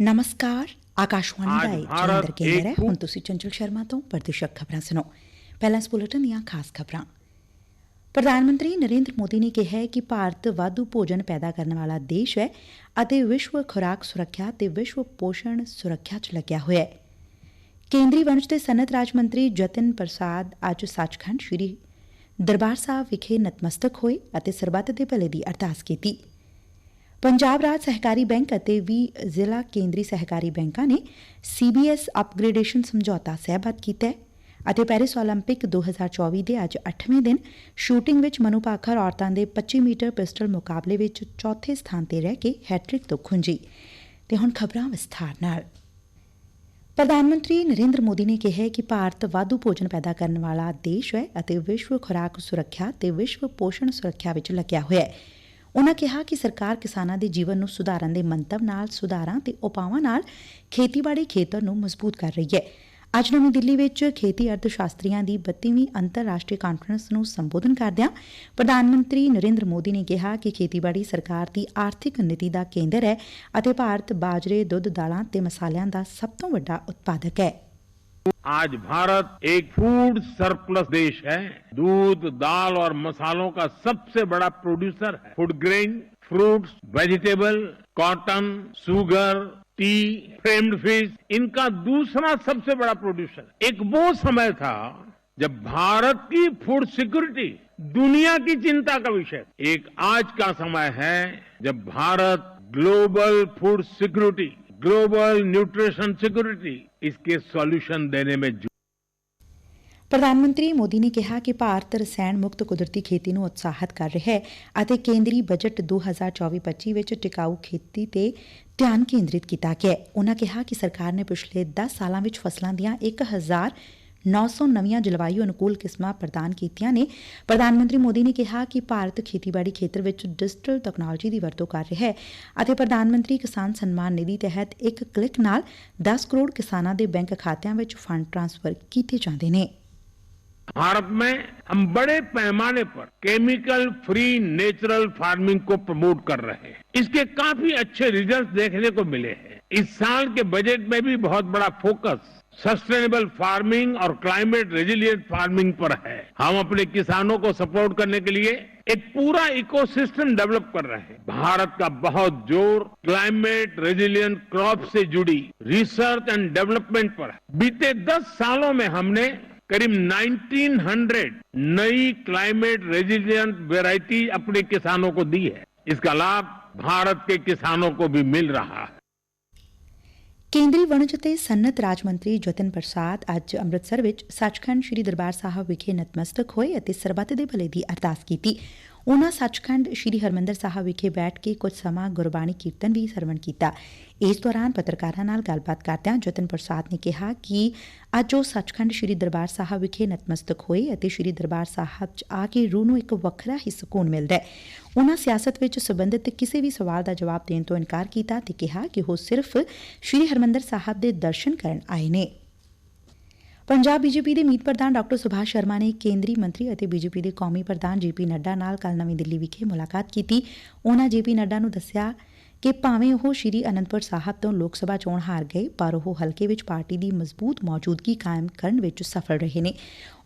ਨਮਸਕਾਰ ਆਕਾਸ਼ਵਾਣੀ ਦਾ ਇਹ ਜਲੰਧਰ ਕੇਂਦਰ ਹੈ ਹੁਣ ਤੁਸੀਂ ਚੰਚਲ ਸ਼ਰਮਾ ਤੋਂ ਪ੍ਰਦੇਸ਼ਕ ਖਬਰਾਂ ਸੁਣੋ ਪਹਿਲਾਂ ਇਸ ਬੁਲੇਟਿਨ ਦੀਆਂ ਖਾਸ ਖਬਰਾਂ ਪ੍ਰਧਾਨ ਮੰਤਰੀ ਨਰਿੰਦਰ ਮੋਦੀ ਨੇ ਕਿਹਾ ਹੈ ਕਿ ਭਾਰਤ ਵਾਧੂ ਭੋਜਨ ਪੈਦਾ ਕਰਨ ਵਾਲਾ ਦੇਸ਼ ਹੈ ਅਤੇ ਵਿਸ਼ਵ ਖੁਰਾਕ ਸੁਰੱਖਿਆ ਤੇ ਵਿਸ਼ਵ ਪੋਸ਼ਣ ਸੁਰੱਖਿਆ 'ਚ ਲੱਗਿਆ ਹੋਇਆ ਹੈ ਕੇਂਦਰੀ ਵਣਜ ਤੇ ਸਨਅਤ ਰਾਜ ਮੰਤਰੀ ਜਤਨ ਪ੍ਰਸਾਦ ਅੱਜ ਸੱਚਖੰਡ ਸ੍ਰੀ ਦਰਬਾਰ ਸਾਹਿਬ ਵਿਖੇ ਨਤਮਸਤਕ ਹੋਏ ਅਤੇ ਸਰਬੱਤ ਦੇ ਭਲੇ ਦੀ ਅਰਦਾਸ ਕੀਤੀ ਪੰਜਾਬ ਰਾਜ ਸਹਿਕਾਰੀ ਬੈਂਕ ਅਤੇ ਵੀ ਜ਼ਿਲ੍ਹਾ ਕੇਂਦਰੀ ਸਹਿਕਾਰੀ ਬੈਂਕਾਂ ਨੇ ਸੀਬੀਐਸ ਅਪਗ੍ਰੇਡੇਸ਼ਨ ਸਮਝੌਤਾ ਸਹਿਬੱਧ ਕੀਤਾ ਹੈ ਅਤੇ ਪੈਰਿਸ 올림픽 2024 ਦੇ ਅੱਜ 8ਵੇਂ ਦਿਨ ਸ਼ੂਟਿੰਗ ਵਿੱਚ ਮਨੂ ਭਾਖਰ ਔਰਤਾਂ ਦੇ 25 ਮੀਟਰ ਪਿਸਟਲ ਮੁਕਾਬਲੇ ਵਿੱਚ ਚੌਥੇ ਸਥਾਨ ਤੇ ਰਹਿ ਕੇ ਹੈਟ੍ਰਿਕ ਤੋਂ ਖੁੰਜੀ ਤੇ ਹੁਣ ਖਬਰਾਂ ਵਿਸਥਾਰ ਨਾਲ ਪ੍ਰਧਾਨ ਮੰਤਰੀ ਨਰਿੰਦਰ ਮੋਦੀ ਨੇ ਕਿਹਾ ਹੈ ਕਿ ਭਾਰਤ ਵਾਧੂ ਭੋਜਨ ਪੈਦਾ ਕਰਨ ਵਾਲਾ ਦੇਸ਼ ਹੈ ਅਤੇ ਵਿਸ਼ਵ ਖੁਰਾਕ ਸੁਰੱਖਿਆ ਤੇ ਵਿਸ਼ਵ ਪੋਸ਼ਣ ਸੁਰੱਖਿਆ ਵਿੱਚ ਲੱਗਿਆ ਹੋਇਆ ਹੈ ਉਨੂਾ ਕਿਹਾ ਕਿ ਸਰਕਾਰ ਕਿਸਾਨਾਂ ਦੇ ਜੀਵਨ ਨੂੰ ਸੁਧਾਰਨ ਦੇ ਮੰਤਵ ਨਾਲ ਸੁਧਾਰਾਂ ਤੇ ਉਪਾਵਾਂ ਨਾਲ ਖੇਤੀਬਾੜੀ ਖੇਤਰ ਨੂੰ ਮਜ਼ਬੂਤ ਕਰ ਰਹੀ ਏ ਅੱਜ ਨਵੀਂ ਦਿੱਲੀ ਵਿੱਚ ਖੇਤੀ ਅਰਥ ਸ਼ਾਸਤਰੀਆਂ ਦੀ 32ਵੀਂ ਅੰਤਰਰਾਸ਼ਟਰੀ ਕਾਨਫਰੰਸ ਨੂੰ ਸੰਬੋਧਨ ਕਰਦਿਆਂ ਪ੍ਰਧਾਨ ਮੰਤਰੀ ਨਰਿੰਦਰ ਮੋਦੀ ਨੇ ਕਿਹਾ ਕਿ ਖੇਤੀਬਾੜੀ ਸਰਕਾਰ ਦੀ ਆਰਥਿਕ ਨੀਤੀ ਦਾ ਕੇਂਦਰ ਹੈ ਅਤੇ ਭਾਰਤ ਬਾਜਰੇ, ਦੁੱਧ, ਦਾਲਾਂ ਤੇ ਮਸਾਲਿਆਂ ਦਾ ਸਭ ਤੋਂ ਵੱਡਾ ਉਤਪਾਦਕ ਹੈ। आज भारत एक फ़ूड सरप्लस देश है। दूध, दाल और मसालों का सबसे बड़ा प्रोड्यूसर है। Food grain fruits vegetable cotton sugar tea farmed fish इनका दूसरा सबसे बड़ा प्रोड्यूसर एक वो समय था जब भारत की फ़ूड सिक्योरिटी दुनिया की चिंता का विषय एक आज का समय है जब Bharat global food security global nutrition security इसके सॉल्यूशन देने में जुट ਪ੍ਰਧਾਨ ਮੰਤਰੀ ਮੋਦੀ ਨੇ ਕਿਹਾ ਕਿ ਭਾਰਤ ਰਸਾਇਣ ਮੁਕਤ ਕੁਦਰਤੀ ਖੇਤੀ ਨੂੰ ਉਤਸ਼ਾਹਿਤ ਕਰ ਰਿਹਾ ਹੈ ਅਤੇ ਕੇਂਦਰੀ ਬਜਟ 2024-25 ਵਿੱਚ ਟਿਕਾਊ ਖੇਤੀ ਤੇ ਧਿਆਨ ਕੇਂਦਰਿਤ ਕੀਤਾ ਗਿਆ ਹੈ ਉਨ੍ਹਾਂ ਕਿਹਾ ਕਿ ਸਰਕਾਰ ਨੇ ਪਿਛਲੇ 10 ਸਾਲਾਂ ਵਿੱਚ ਫਸਲਾਂ ਦੀਆਂ 1900 ਨਵੀਆਂ ਜਲਵਾਯੂ ਅਨੁਕੂਲ ਕਿਸਮਾਂ ਪ੍ਰਦਾਨ ਕੀਤੀਆਂ ਨੇ ਪ੍ਰਧਾਨ ਮੰਤਰੀ ਮੋਦੀ ਨੇ ਕਿਹਾ ਕਿ ਭਾਰਤ ਖੇਤੀਬਾੜੀ ਖੇਤਰ ਵਿੱਚ ਡਿਜੀਟਲ ਤਕਨਾਲੋਜੀ ਦੀ ਵਰਤੋਂ ਕਰ ਰਿਹਾ ਹੈ ਅਤੇ ਪ੍ਰਧਾਨ ਮੰਤਰੀ ਕਿਸਾਨ ਸਨਮਾਨ ਨਿਧੀ ਤਹਿਤ ਇੱਕ ਕਲਿੱਕ ਨਾਲ 10 ਕਰੋੜ ਕਿਸਾਨਾਂ ਦੇ ਬੈਂਕ ਖਾਤਿਆਂ ਵਿੱਚ ਫੰਡ ਟ੍ਰਾਂਸਫਰ ਕੀਤੇ ਜਾਂਦੇ ਨੇ भारत में हम बड़े पैमाने पर केमिकल फ्री नेचुरल फार्मिंग को प्रमोट कर रहे हैं इसके काफी अच्छे रिजल्ट देखने को मिले हैं इस साल के बजट में भी बहुत बड़ा फोकस सस्टेनेबल फ़ार्मिंग और क्लाइमेट रेजिलियंट फ़ार्मिंग पर है। हम अपने किसानों को सपोर्ट करने के लिए एक पूरा इकोसिस्टम डेवलप कर रहे हैं। भारत का बहुत ज़ोर क्लाइमेट रेजिलियंट क्रॉप से जुड़ी रिसर्च एंड डेवलपमेंट पर है। बीते 10 सालों में हमने करीब 1900 नई क्लाइमेट रेजिलियंट वेराइटी अपने किसानों को दी है। इसका लाभ भारत के किसानों को भी मिल रहा है। ਕੇਂਦਰੀ ਵਣਜ ਅਤੇ ਸਨਅਤ ਰਾਜ ਮੰਤਰੀ ਜਤਨ ਪ੍ਰਸਾਦ ਅੱਜ ਅੰਮ੍ਰਿਤਸਰ ਵਿੱਚ ਸੱਚਖੰਡ ਸ੍ਰੀ ਦਰਬਾਰ ਸਾਹਿਬ ਵਿਖੇ ਨਤਮਸਤਕ ਹੋਏ ਅਤੇ ਸਰਬੱਤ ਦੇ ਭਲੇ ਦੀ ਅਰਦਾਸ ਕੀਤੀ। ਉਨ੍ਹਾਂ ਸੱਚਖੰਡ ਸ੍ਰੀ ਹਰਿਮੰਦਰ ਸਾਹਿਬ ਵਿਖੇ ਬੈਠ ਕੇ ਕੁਝ ਸਮਾਂ ਗੁਰਬਾਣੀ ਕੀਰਤਨ ਵੀ ਸਰਵਣ ਕੀਤਾ। ਇਸ ਦੌਰਾਨ ਪੱਤਰਕਾਰਾਂ ਨਾਲ ਗੱਲਬਾਤ ਕਰਦਿਆਂ ਜਤਨ ਪ੍ਰਸਾਦ ਨੇ ਕਿਹਾ ਕਿ ਅੱਜ ਉਹ ਸੱਚਖੰਡ ਸ੍ਰੀ ਦਰਬਾਰ ਸਾਹਿਬ ਵਿਖੇ ਨਤਮਸਤਕ ਹੋਏ ਅਤੇ ਸ੍ਰੀ ਦਰਬਾਰ ਸਾਹਿਬ 'ਚ ਆ ਕੇ ਰੂਹ ਨੂੰ ਇੱਕ ਵੱਖਰਾ ਹੀ ਸਕੂਨ ਮਿਲਦਾ ਹੈ। ਉਨ੍ਹਾਂ ਸਿਆਸਤ ਵਿੱਚ ਸਬੰਧਤ ਕਿਸੇ ਵੀ ਸਵਾਲ ਦਾ ਜਵਾਬ ਦੇਣ ਤੋਂ ਇਨਕਾਰ ਕੀਤਾ ਤੇ ਕਿਹਾ ਕਿ ਉਹ ਸਿਰਫ ਸ੍ਰੀ ਹਰਮੰਦਰ ਸਾਹਿਬ ਦੇ ਦਰਸ਼ਨ ਕਰਨ ਆਏ ਨੇ। ਪੰਜਾਬ ਬੀਜੇਪੀ ਦੇ ਮੀਤ ਪ੍ਰਧਾਨ ਡਾਕਟਰ ਸੁਭਾਸ਼ ਸ਼ਰਮਾ ਨੇ ਕੇਂਦਰੀ ਮੰਤਰੀ ਅਤੇ ਬੀਜੇਪੀ ਦੇ ਕੌਮੀ ਪ੍ਰਧਾਨ ਜੇਪੀ ਨੱਡਾ ਨਾਲ ਕੱਲ ਨਵੀਂ ਦਿੱਲੀ ਵਿਖੇ ਮੁਲਾਕਾਤ ਕੀਤੀ। ਉਨ੍ਹਾਂ ਜੇਪੀ ਨੱਡਾ ਨੂੰ ਦੱਸਿਆ ਕਿ ਭਾਵੇਂ ਉਹ ਸ਼੍ਰੀ ਅਨੰਦਪੁਰ ਸਾਹਿਬ ਤੋਂ ਲੋਕ ਸਭਾ ਚੋਣ ਹਾਰ ਗਏ, ਪਰ ਉਹ ਹਲਕੇ ਵਿੱਚ ਪਾਰਟੀ ਦੀ ਮਜ਼ਬੂਤ ਮੌਜੂਦਗੀ ਕਾਇਮ ਕਰਨ ਵਿੱਚ ਸਫਲ ਰਹੇ ਨੇ।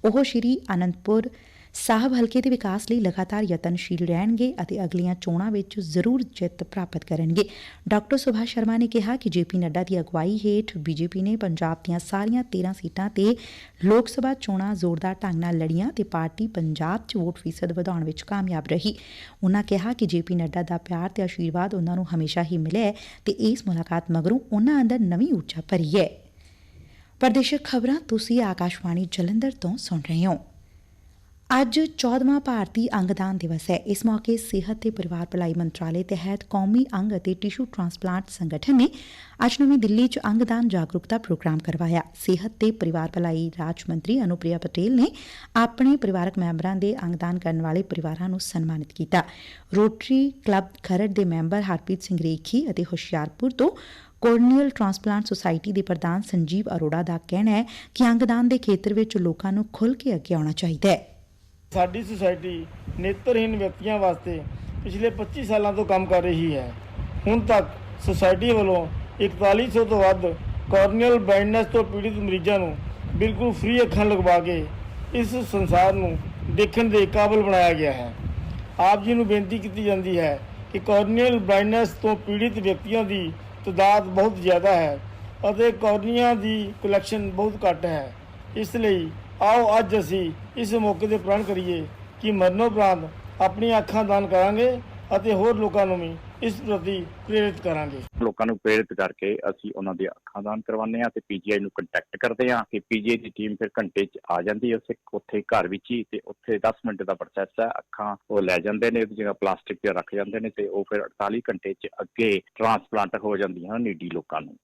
ਉਹ ਸ਼੍ਰੀ ਅਨੰਦਪੁਰ ਸਾਹਿਬ ਹਲਕੇ ਦੇ ਵਿਕਾਸ ਲਈ ਲਗਾਤਾਰ ਯਤਨਸ਼ੀਲ ਰਹਿਣਗੇ ਅਤੇ ਅਗਲੀਆਂ ਚੋਣਾਂ ਵਿੱਚ ਜ਼ਰੂਰ ਜਿੱਤ ਪ੍ਰਾਪਤ ਕਰਨਗੇ। ਡਾਕਟਰ ਸੁਭਾਸ਼ ਸ਼ਰਮਾ ਨੇ ਕਿਹਾ ਕਿ ਜੇਪੀ ਨੱਡਾ ਦੀ ਅਗਵਾਈ ਹੇਠ ਬੀਜੇਪੀ ਨੇ ਪੰਜਾਬ ਦੀਆਂ ਸਾਰੀਆਂ 13 ਸੀਟਾਂ ਤੇ ਲੋਕ ਸਭਾ ਚੋਣਾਂ ਜ਼ੋਰਦਾਰ ਢੰਗ ਨਾਲ ਲੜੀਆਂ ਤੇ ਪਾਰਟੀ ਪੰਜਾਬ 'ਚ ਵੋਟ ਫੀਸਦ ਵਧਾਉਣ ਵਿੱਚ ਕਾਮਯਾਬ ਰਹੀ। ਉਨ੍ਹਾਂ ਕਿਹਾ ਕਿ ਜੇਪੀ ਨੱਡਾ ਦਾ ਪਿਆਰ ਤੇ ਆਸ਼ੀਰਵਾਦ ਉਨ੍ਹਾਂ ਨੂੰ ਹਮੇਸ਼ਾ ਹੀ ਮਿਲਿਆ ਹੈ ਤੇ ਇਸ ਮੁਲਾਕਾਤ ਮਗਰੋਂ ਉਨ੍ਹਾਂ ਅੰਦਰ ਨਵੀਂ ਊਰਜਾ ਭਰੀ ਹੈ। ਪ੍ਰਦੇਸ਼ਕ ਖਬਰਾਂ ਤੁਸੀਂ ਆਕਾਸ਼ਵਾਣੀ ਜਲੰਧਰ ਤੋਂ ਸੁਣ ਰਹੇ ਹੋ। ਅੱਜ 14ਵਾਂ ਭਾਰਤੀ ਅੰਗਦਾਨ ਦਿਵਸ ਹੈ। ਇਸ ਮੌਕੇ ਸਿਹਤ ਤੇ ਪਰਿਵਾਰ ਭਲਾਈ ਮੰਤਰਾਲੇ ਤਹਿਤ ਕੌਮੀ ਅੰਗ ਅਤੇ ਟਿਸ਼ੂ ਟ੍ਰਾਂਸਪਲਾਂਟ ਸੰਗਠਨ ਨੇ ਅੱਜ ਨਵੀਂ ਦਿੱਲੀ 'ਚ ਅੰਗਦਾਨ ਜਾਗਰੂਕਤਾ ਪ੍ਰੋਗਰਾਮ ਕਰਵਾਇਆ। ਸਿਹਤ ਤੇ ਪਰਿਵਾਰ ਭਲਾਈ ਰਾਜ ਮੰਤਰੀ ਅਨੁਪ੍ਰਿਆ ਪਟੇਲ ਨੇ ਆਪਣੇ ਪਰਿਵਾਰਕ ਮੈਂਬਰਾਂ ਦੇ ਅੰਗਦਾਨ ਕਰਨ ਵਾਲੇ ਪਰਿਵਾਰਾਂ ਨੂੰ ਸਨਮਾਨਿਤ ਕੀਤਾ। ਰੋਟਰੀ ਕਲੱਬ ਖਰੜ ਦੇ ਮੈਂਬਰ ਹਰਪ੍ਰੀਤ ਸਿੰਘ ਰੇਖੀ ਅਤੇ ਹੁਸ਼ਿਆਰਪੁਰ ਤੋਂ ਕੋਰਨੀਅਲ ਟ੍ਰਾਂਸਪਲਾਂਟ ਸੁਸਾਇਟੀ ਦੇ ਪ੍ਰਧਾਨ ਸੰਜੀਵ ਅਰੋੜਾ ਦਾ ਕਹਿਣਾ ਹੈ ਕਿ ਅੰਗਦਾਨ ਦੇ ਖੇਤਰ ਵਿੱਚ ਲੋਕਾਂ ਨੂੰ ਖੁੱਲ੍ਹ ਕੇ ਅੱਗੇ ਆਉਣਾ ਚਾਹੀਦਾ ਹੈ। ਸਾਡੀ ਸੁਸਾਇਟੀ ਨੇਤਰਹੀਨ ਵਿਅਕਤੀਆਂ ਵਾਸਤੇ ਪਿਛਲੇ 25 ਸਾਲਾਂ ਤੋਂ ਕੰਮ ਕਰ ਰਹੀ ਹੈ। ਹੁਣ ਤੱਕ ਸੁਸਾਇਟੀ ਵੱਲੋਂ 4100 ਤੋਂ ਵੱਧ ਕੋਰਨੀਅਲ ਬਲਾਈਂਡਨੈਸ ਤੋਂ ਪੀੜਿਤ ਮਰੀਜ਼ਾਂ ਨੂੰ ਬਿਲਕੁਲ ਫ੍ਰੀ ਅੱਖਾਂ ਲਗਵਾ ਕੇ ਇਸ ਸੰਸਾਰ ਨੂੰ ਦੇਖਣ ਦੇ ਕਾਬਲ ਬਣਾਇਆ ਗਿਆ ਹੈ। ਆਪ ਜੀ ਨੂੰ ਬੇਨਤੀ ਕੀਤੀ ਜਾਂਦੀ ਹੈ ਕਿ ਕੋਰਨੀਅਲ ਬਲਾਈਂਡਨੈਸ ਤੋਂ ਪੀੜਿਤ ਵਿਅਕਤੀਆਂ ਦੀ ਤਾਦਾਦ ਬਹੁਤ ਜ਼ਿਆਦਾ ਹੈ ਅਤੇ ਕੋਰਨੀਆ ਦੀ ਕਲੈਕਸ਼ਨ ਬਹੁਤ ਘੱਟ ਹੈ। ਇਸ ਲਈ ਆਓ ਅੱਜ ਅਸੀਂ ਇਸ ਮੌਕੇ ਤੇ ਪ੍ਰਣ ਕਰੀਏ ਕਿ ਮਰਨੋਪਰਾਂਤ ਆਪਣੀਆਂ ਅੱਖਾਂ ਦਾਨ ਕਰਾਂਗੇ ਅਤੇ ਹੋਰ ਲੋਕਾਂ ਨੂੰ ਵੀ ਇਸ ਪ੍ਰਤੀ ਪ੍ਰੇਰਿਤ ਕਰਾਂਗੇ। ਲੋਕਾਂ ਨੂੰ ਪ੍ਰੇਰਿਤ ਕਰਕੇ ਅਸੀਂ ਉਹਨਾਂ ਦੀਆਂ ਅੱਖਾਂ ਦਾਨ ਕਰਵਾਉਂਦੇ ਹਾਂ ਤੇ ਪੀਜੀਆਈ ਨੂੰ ਕੰਟੈਕਟ ਕਰਦੇ ਹਾਂ ਕਿ ਪੀਜੀਆਈ ਦੀ ਟੀਮ ਫਿਰ ਘੰਟੇ 'ਚ ਆ ਜਾਂਦੀ ਹੈ ਉਸੇ ਉੱਥੇ ਘਰ ਵਿੱਚ ਹੀ ਤੇ ਉੱਥੇ 10 ਮਿੰਟ ਦਾ ਪ੍ਰੋਸੈਸ ਹੈ। ਅੱਖਾਂ ਉਹ ਲੈ ਜਾਂਦੇ ਨੇ ਉਹਦੀ ਜਗ੍ਹਾ ਪਲਾਸਟਿਕ ਤੇ ਰੱਖ ਜਾਂਦੇ ਨੇ ਤੇ ਉਹ ਫਿਰ 48 ਘੰਟੇ 'ਚ ਅੱਗੇ ਟ੍ਰਾਂਸਪਲਾਂਟ ਹੋ ਜਾਂਦੀਆਂ ਨੀਡੀ ਲੋਕਾਂ ਨੂੰ।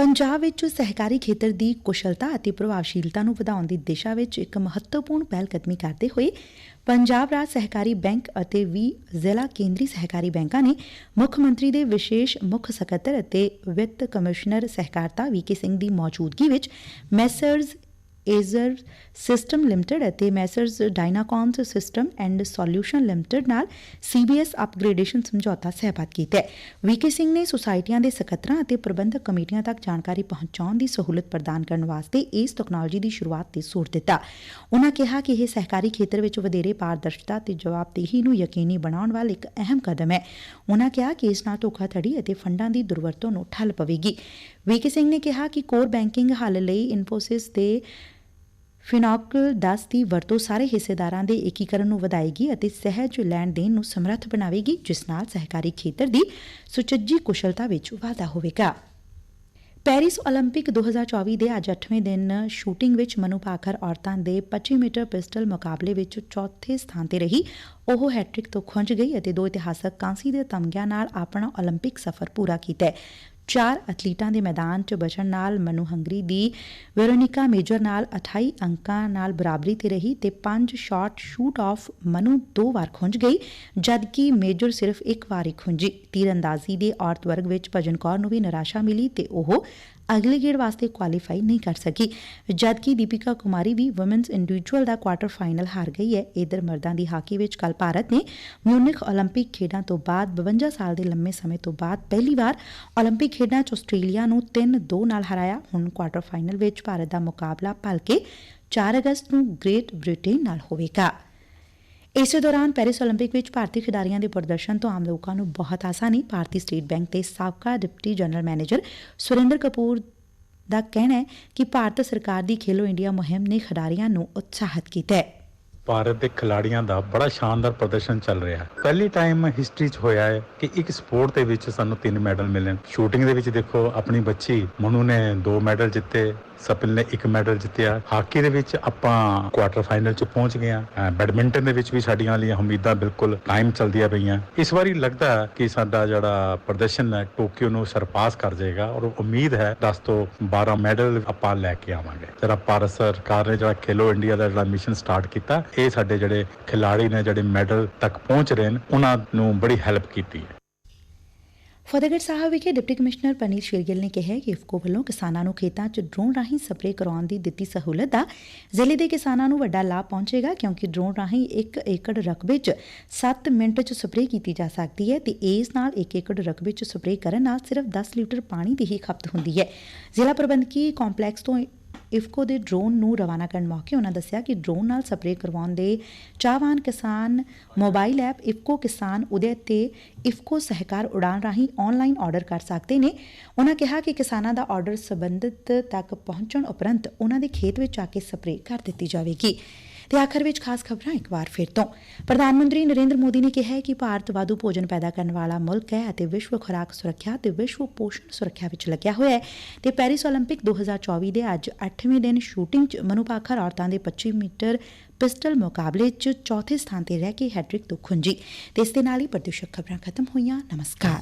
ਪੰਜਾਬ ਵਿੱਚ ਸਹਿਕਾਰੀ ਖੇਤਰ ਦੀ ਕੁਸ਼ਲਤਾ ਅਤੇ ਪ੍ਰਭਾਵਸ਼ੀਲਤਾ ਨੂੰ ਵਧਾਉਣ ਦੀ ਦਿਸ਼ਾ ਵਿੱਚ ਇੱਕ ਮਹੱਤਵਪੂਰਨ ਪਹਿਲਕਦਮੀ ਕਰਦੇ ਹੋਏ ਪੰਜਾਬ ਰਾਜ ਸਹਿਕਾਰੀ ਬੈਂਕ ਅਤੇ ਵੀ ਜ਼ਿਲ੍ਹਾ ਕੇਂਦਰੀ ਸਹਿਕਾਰੀ ਬੈਂਕਾਂ ਨੇ ਮੁੱਖ ਮੰਤਰੀ ਦੇ ਵਿਸ਼ੇਸ਼ ਮੁੱਖ ਸਕੱਤਰ ਅਤੇ ਵਿੱਤ ਕਮਿਸ਼ਨਰ ਸਹਿਕਾਰਤਾ ਵੀਕੇ ਸਿੰਘ ਦੀ ਮੌਜੂਦਗੀ ਵਿੱਚ ਮੈਸਰਜ਼ ਏਜ਼ਰ ਸਿਸਟਮ ਲਿਮਟਿਡ ਅਤੇ messrs Dynacons system and solution limited ਨਾਲ ਸੀਬੀਐਸ ਅਪਗ੍ਰੇਡੇਸ਼ਨ ਸਮਝੌਤਾ ਸਹਿਬਤ ਕੀਤਾ ਹੈ। ਵੀਕੇ ਸਿੰਘ ਨੇ ਸੁਸਾਇਟੀਆਂ ਦੇ ਸਕੱਤਰਾਂ ਅਤੇ ਪ੍ਰਬੰਧਕ ਕਮੇਟੀਆਂ ਤੱਕ ਜਾਣਕਾਰੀ ਪਹੁੰਚਾਉਣ ਦੀ ਸਹੂਲਤ ਪ੍ਰਦਾਨ ਕਰਨ ਵਾਸਤੇ ਇਸ ਤਕਨਾਲੋਜੀ ਦੀ ਸ਼ੁਰੂਆਤ ਤੇ ਜ਼ੋਰ ਦਿੱਤਾ। ਉਨ੍ਹਾਂ ਕਿਹਾ ਕਿ ਇਹ ਸਹਿਕਾਰੀ ਖੇਤਰ ਵਿੱਚ ਵਧੇਰੇ ਪਾਰਦਰਸ਼ਤਾ ਤੇ ਜਵਾਬਦੇਹੀ ਨੂੰ ਯਕੀਨੀ ਬਣਾਉਣ ਵਾਲਾ ਇੱਕ ਅਹਿਮ ਕਦਮ ਹੈ। ਉਨ੍ਹਾਂ ਕਿਹਾ ਕਿ ਇਸ ਨਾਲ ਧੋਖਾਧੜੀ ਅਤੇ ਫੰਡਾਂ ਦੀ ਦੁਰਵਰਤੋਂ ਨੂੰ ਠੱਲ ਪਵੇਗੀ। ਵੀਕੇ ਸਿੰਘ ਨੇ ਕਿਹਾ ਕਿ ਕੋਰ ਬੈਂਕਿੰਗ ਹੱਲ ਲਈ ਇਨਫੋਸਿਸ ਦੇ ਫਿਨੋਕਲ 10 ਦੀ ਵਰਤੋਂ ਸਾਰੇ ਹਿੱਸੇਦਾਰਾਂ ਦੇ ਏਕੀਕਰਨ ਨੂੰ ਵਧਾਏਗੀ ਅਤੇ ਸਹਿਜ ਲੈਣ ਦੇਣ ਨੂੰ ਸਮਰੱਥ ਬਣਾਵੇਗੀ ਜਿਸ ਨਾਲ ਸਹਿਕਾਰੀ ਖੇਤਰ ਦੀ ਸੁਚੱਜੀ ਕੁਸ਼ਲਤਾ ਵਿੱਚ ਵਾਧਾ ਹੋਵੇਗਾ ਪੈਰਿਸ 올림픽 2024 ਦੇ ਅੱਜ 8ਵੇਂ ਦਿਨ ਸ਼ੂਟਿੰਗ ਵਿੱਚ ਮਨੂ ਭਾਖਰ ਔਰਤਾਂ ਦੇ 25 ਮੀਟਰ ਪਿਸਟਲ ਮੁਕਾਬਲੇ ਵਿੱਚ ਚੌਥੇ ਸਥਾਨ ਤੇ ਰਹੀ ਉਹ ਹੈਟ੍ਰਿਕ ਤੋਂ ਖੁੰਝ ਗਈ ਅਤੇ ਦੋ ਇਤਿਹਾਸਕ ਕਾਂਸੀ ਦੇ ਤਮਗਿਆਂ ਨਾਲ ਆਪਣਾ 올림픽 ਸਫ਼ਰ ਪੂਰਾ ਕੀਤਾ ਹੈ ਚਾਰ ਐਥਲੀਟਾਂ ਦੇ ਮੈਦਾਨ 'ਚ ਬਚਣ ਨਾਲ ਮਨੂ ਹੰਗਰੀ ਦੀ ਵੈਰੋਨਿਕਾ ਮੇਜਰ ਨਾਲ 28 ਅੰਕਾਂ ਨਾਲ ਬਰਾਬਰੀ ਤੇ ਰਹੀ ਤੇ ਪੰਜ ਸ਼ਾਟ ਸ਼ੂਟ ਆਫ ਮਨੂ ਦੋ ਵਾਰ ਖੁੰਝ ਗਈ, ਜਦਕਿ ਮੇਜਰ ਸਿਰਫ ਇੱਕ ਵਾਰ ਹੀ ਖੁੰਝੀ। ਤੀਰਅੰਦਾਜ਼ੀ ਦੇ ਔਰਤ ਵਰਗ ਵਿੱਚ ਭਜਨ ਕੌਰ ਨੂੰ ਵੀ ਨਿਰਾਸ਼ਾ ਮਿਲੀ ਤੇ ਉਹ ਅਗਲੇ ਗੇੜ ਵਾਸਤੇ ਕੁਆਲੀਫਾਈ ਨਹੀਂ ਕਰ ਸਕੀ ਜਦਕਿ ਦੀਪਿਕਾ ਕੁਮਾਰੀ ਵੀ ਔਮਨਸ ਇੰਡੀਵਿਜੂਅਲ ਦਾ ਕੁਆਟਰ ਫਾਈਨਲ ਹਾਰ ਗਈ ਹੈ ਇਧਰ ਮਰਦਾਂ ਦੀ ਹਾਕੀ ਵਿੱਚ ਕੱਲ ਭਾਰਤ ਨੇ ਮਿਊਨਿਖ 올림픽 ਖੇਡਾਂ ਤੋਂ ਬਾਅਦ 52 ਸਾਲ ਦੇ ਲੰਮੇ ਸਮੇਂ ਤੋਂ ਬਾਅਦ ਪਹਿਲੀ ਵਾਰ 올림픽 ਖੇਡਾਂ 'ਚ ਆਸਟ੍ਰੇਲੀਆ ਨੂੰ 3-2 ਨਾਲ ਹਰਾਇਆ ਹੁਣ ਕੁਆਟਰ ਫਾਈਨਲ ਵਿੱਚ ਭਾਰਤ ਦਾ ਮੁਕਾਬਲਾ ਭਲਕੇ 4 ਅਗਸਤ ਨੂੰ ਗ੍ਰੇਟ ਬ੍ਰਿਟੇਨ ਨਾਲ ਹੋਵੇਗਾ ਇਸੇ ਦੌਰਾਨ ਪੈਰਿਸ ਓਲੰਪਿਕ ਵਿੱਚ ਭਾਰਤੀ ਖਿਡਾਰੀਆਂ ਦੇ ਪ੍ਰਦਰਸ਼ਨ ਤੋਂ ਆਮ ਲੋਕਾਂ ਨੂੰ ਬਹੁਤ ਆਸਾ ਨਹੀਂ ਭਾਰਤੀ ਸਟੇਟ ਬੈਂਕ ਦੇ ਸਾਬਕਾ deputy general manager Surinder Kapoor ਦਾ ਕਹਿਣਾ ਹੈ ਕਿ ਭਾਰਤ ਸਰਕਾਰ ਦੀ ਖੇਲੋ ਇੰਡੀਆ ਮੁਹਿੰਮ ਨੇ ਖਿਡਾਰੀਆਂ ਨੂੰ ਉਤਸ਼ਾਹਿਤ ਕੀਤਾ ਹੈ। ਭਾਰਤ ਦੇ ਖਿਲਾੜੀਆਂ ਦਾ ਬੜਾ ਸ਼ਾਨਦਾਰ ਪ੍ਰਦਰਸ਼ਨ ਚੱਲ ਰਿਹਾ ਹੈ। ਪਹਿਲੀ ਟਾਈਮ ਹਿਸਟਰੀ 'ਚ ਹੋਇਆ ਹੈ ਕਿ ਇੱਕ ਸਪੋਰਟ ਦੇ ਵਿੱਚ ਸਾਨੂੰ ਤਿੰਨ ਮੈਡਲ ਮਿਲਣ ਸ਼ੂਟਿੰਗ ਦੇ ਵਿੱਚ ਦੇਖੋ, ਆਪਣੀ ਬੱਚੀ ਮਨੂ ਨੇ ਦੋ ਮੈਡਲ ਜਿੱਤੇ। ਸਪਿਲ ਨੇ ਇੱਕ ਮੈਡਲ ਜਿੱਤਿਆ। ਹਾਕੀ ਦੇ ਵਿੱਚ ਆਪਾਂ ਕੁਆਟਰ ਫਾਈਨਲ 'ਚ ਪਹੁੰਚ ਗਏ ਆ ਬੈਡਮਿੰਟਨ ਦੇ ਵਿੱਚ ਵੀ ਸਾਡੀਆਂ ਲਈ ਉਮੀਦਾਂ ਬਿਲਕੁਲ ਕਾਇਮ ਚੱਲਦੀਆਂ ਪਈਆਂ। ਇਸ ਵਾਰੀ ਲੱਗਦਾ ਕਿ ਸਾਡਾ ਜਿਹੜਾ ਪ੍ਰਦਰਸ਼ਨ ਹੈ, ਟੋਕੀਓ ਨੂੰ ਸਰਪਾਸ ਕਰ ਜਾਏਗਾ ਔਰ ਉਮੀਦ ਹੈ 10 ਤੋਂ 12 ਮੈਡਲ ਆਪਾਂ ਲੈ ਕੇ ਆਵਾਂਗੇ। ਜਿਹੜਾ ਭਾਰਤ ਸਰਕਾਰ ਨੇ ਜਿਹੜਾ ਖੇਲੋ ਇੰਡੀਆ ਦਾ ਜਿਹੜਾ ਮਿਸ਼ਨ ਸਟਾਰਟ ਕੀਤਾ, ਇਹ ਸਾਡੇ ਜਿਹੜੇ ਖਿਲਾੜੀ ਨੇ ਜਿਹੜੇ ਮੈਡਲ ਤੱਕ ਪਹੁੰਚ ਰਹੇ ਨੇ, ਉਹਨਾਂ ਨੂੰ ਬੜੀ ਹੈਲਪ ਕੀਤੀ ਹੈ। ਫਤਿਹਗੜ੍ਹ ਸਾਹਿਬ ਵਿਖੇ ਡਿਪਟੀ ਕਮਿਸ਼ਨਰ ਪਨੀਤ ਸ਼ੇਰਗਿੱਲ ਨੇ ਕਿਹਾ ਕਿ ਇਫਕੋ ਵੱਲੋਂ ਕਿਸਾਨਾਂ ਨੂੰ ਖੇਤਾਂ 'ਚ ਡਰੋਨ ਰਾਹੀਂ ਸਪਰੇਅ ਕਰਾਉਣ ਦੀ ਦਿੱਤੀ ਸਹੂਲਤ ਦਾ ਜ਼ਿਲ੍ਹੇ ਦੇ ਕਿਸਾਨਾਂ ਨੂੰ ਵੱਡਾ ਲਾਭ ਪਹੁੰਚੇਗਾ ਕਿਉਂਕਿ ਡਰੋਨ ਰਾਹੀਂ 1 ਏਕੜ ਰਕਬੇ 'ਚ 7 ਮਿੰਟ 'ਚ ਸਪਰੇਅ ਕੀਤੀ ਜਾ ਸਕਦੀ ਹੈ ਤੇ ਇਸ ਨਾਲ 1 ਏਕੜ ਰਕਬੇ 'ਚ ਸਪਰੇਅ ਕਰਨ ਨਾਲ ਸਿਰਫ 10 ਲੀਟਰ ਪਾਣੀ ਦੀ ਹੀ ਖਪਤ ਹੁੰਦੀ ਹੈ। ਜ਼ਿਲ੍ਹਾ ਪ੍ਰਬੰਧਕੀ ਕੰਪਲੈਕਸ ਤੋਂ ਇਫਕੋ ਦੇ ਡਰੋਨ ਨੂੰ ਰਵਾਨਾ ਕਰਨ ਮੌਕੇ ਉਹਨਾਂ ਦੱਸਿਆ ਕਿ ਡਰੋਨ ਨਾਲ ਸਪਰੇਅ ਕਰਵਾਉਣ ਦੇ ਚਾਹਵਾਨ ਕਿਸਾਨ ਮੋਬਾਈਲ ਐਪ ਇਫਕੋ ਕਿਸਾਨ ਉਦੇ ਤੇ ਇਫਕੋ ਸਹਿਕਾਰ ਉਡਾਣ ਰਾਹੀਂ ਆਨਲਾਈਨ ਆਰਡਰ ਕਰ ਸਕਦੇ ਨੇ। ਉਹਨਾਂ ਕਿਹਾ ਕਿ ਕਿਸਾਨਾਂ ਦਾ ਆਰਡਰ ਸਬੰਧਤ ਤੱਕ ਪਹੁੰਚਣ ਉਪਰੰਤ ਉਹਨਾਂ ਦੇ ਖੇਤ ਵਿੱਚ ਆ ਕੇ ਸਪਰੇਅ ਕਰ ਦਿੱਤੀ ਜਾਵੇਗੀ। ਤੇ ਆਖਰ ਵਿੱਚ ਖਾਸ ਖਬਰਾਂ ਇੱਕ ਵਾਰ ਫਿਰ ਤੋਂ ਪ੍ਰਧਾਨ ਮੰਤਰੀ ਨਰਿੰਦਰ ਮੋਦੀ ਨੇ ਕਿਹਾ ਹੈ ਕਿ ਭਾਰਤ ਵਾਧੂ ਭੋਜਨ ਪੈਦਾ ਕਰਨ ਵਾਲਾ ਮੁਲਕ ਹੈ ਅਤੇ ਵਿਸ਼ਵ ਖੁਰਾਕ ਸੁਰੱਖਿਆ ਤੇ ਵਿਸ਼ਵ ਪੋਸ਼ਣ ਸੁਰੱਖਿਆ ਵਿੱਚ ਲੱਗਿਆ ਹੋਇਆ ਹੈ ਤੇ ਪੈਰਿਸ 올림픽 2024 ਦੇ ਅੱਜ 8ਵੇਂ ਦਿਨ ਸ਼ੂਟਿੰਗ 'ਚ ਮਨੂ ਭਾਖਰ ਔਰਤਾਂ ਦੇ 25 ਮੀਟਰ ਪਿਸਟਲ ਮੁਕਾਬਲੇ 'ਚ ਚੌਥੇ ਸਥਾਨ ਤੇ ਰਹਿ ਕੇ ਹੈਟ੍ਰਿਕ ਤੋਂ ਖੁੰਜੀ ਤੇ ਇਸ ਦੇ ਨਾਲ ਹੀ ਪ੍ਰਦੂਸ਼ਕ ਖਬਰਾਂ ਖਤਮ ਹੋਈਆਂ ਨਮਸਕਾਰ